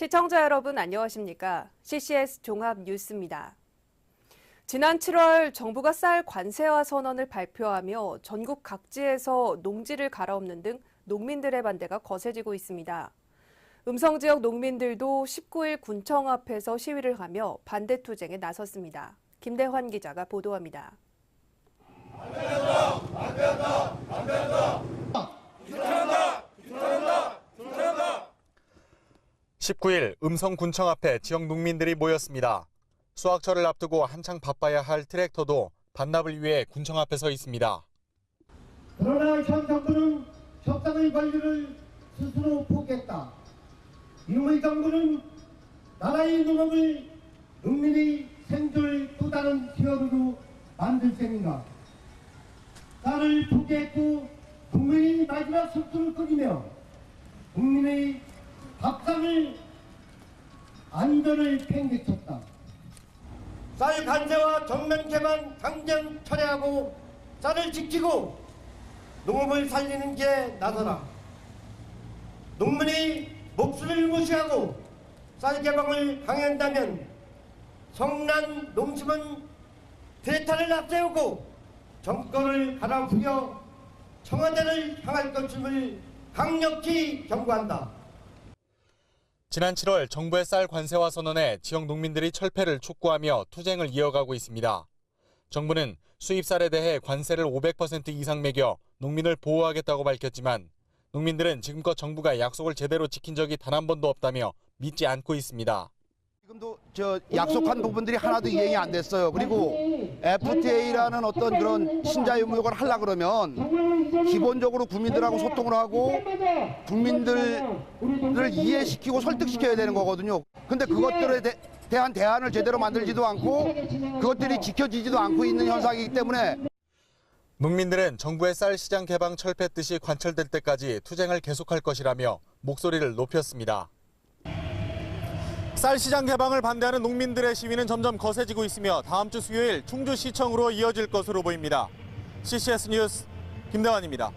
시청자 여러분 안녕하십니까? CCS 종합 뉴스입니다. 지난 7월 정부가 쌀 관세화 선언을 발표하며 전국 각지에서 농지를 갈아엎는 등 농민들의 반대가 거세지고 있습니다. 음성 지역 농민들도 19일 군청 앞에서 시위를 하며 반대 투쟁에 나섰습니다. 김대환 기자가 보도합니다. 19일 음성군청 앞에 지역 농민들이 모였습니다. 수확철을 앞두고 한창 바빠야 할 트랙터도 반납을 위해 군청 앞에 서 있습니다. 그러나 현 정부는 협상의 권리를 스스로 포기했다. 이놈의 정부는 나라의 농업을 농민의 생존의 또 다른 기업으로 만들 셈인가. 나를 포기했고 국민의 마지막 속도를 끊이며 국민의 밥상을 안전을 팽개쳤다. 쌀 관세와 정면 개방 당장 철회하고 쌀을 지키고 농업을 살리는 게 나서라. 농민의 목숨을 무시하고 쌀 개방을 강행한다면 성난 농심은 대타를 앞세우고 정권을 갈아엎으려 청와대를 향할 것임을 강력히 경고한다. 지난 7월 정부의 쌀 관세화 선언에 지역 농민들이 철폐를 촉구하며 투쟁을 이어가고 있습니다. 정부는 수입 쌀에 대해 관세를 500% 이상 매겨 농민을 보호하겠다고 밝혔지만 농민들은 지금껏 정부가 약속을 제대로 지킨 적이 단 한 번도 없다며 믿지 않고 있습니다. 지금도 저 약속한 부분들이 하나도 이행이 안 됐어요. 그리고 FTA라는 어떤 그런 신자유무역을 하려 그러면 기본적으로 국민들하고 소통을 하고 국민들을 이해시키고 설득시켜야 되는 거거든요. 근데 그것들에 대, 대한 대안을 제대로 만들지도 않고 그것들이 지켜지지도 않고 있는 현상이기 때문에 농민들은 정부의 쌀 시장 개방 철폐 뜻이 관철될 때까지 투쟁을 계속할 것이라며 목소리를 높였습니다. 쌀 시장 개방을 반대하는 농민들의 시위는 점점 거세지고 있으며 다음 주 수요일 충주시청으로 이어질 것으로 보입니다. CCS 뉴스 김대환입니다.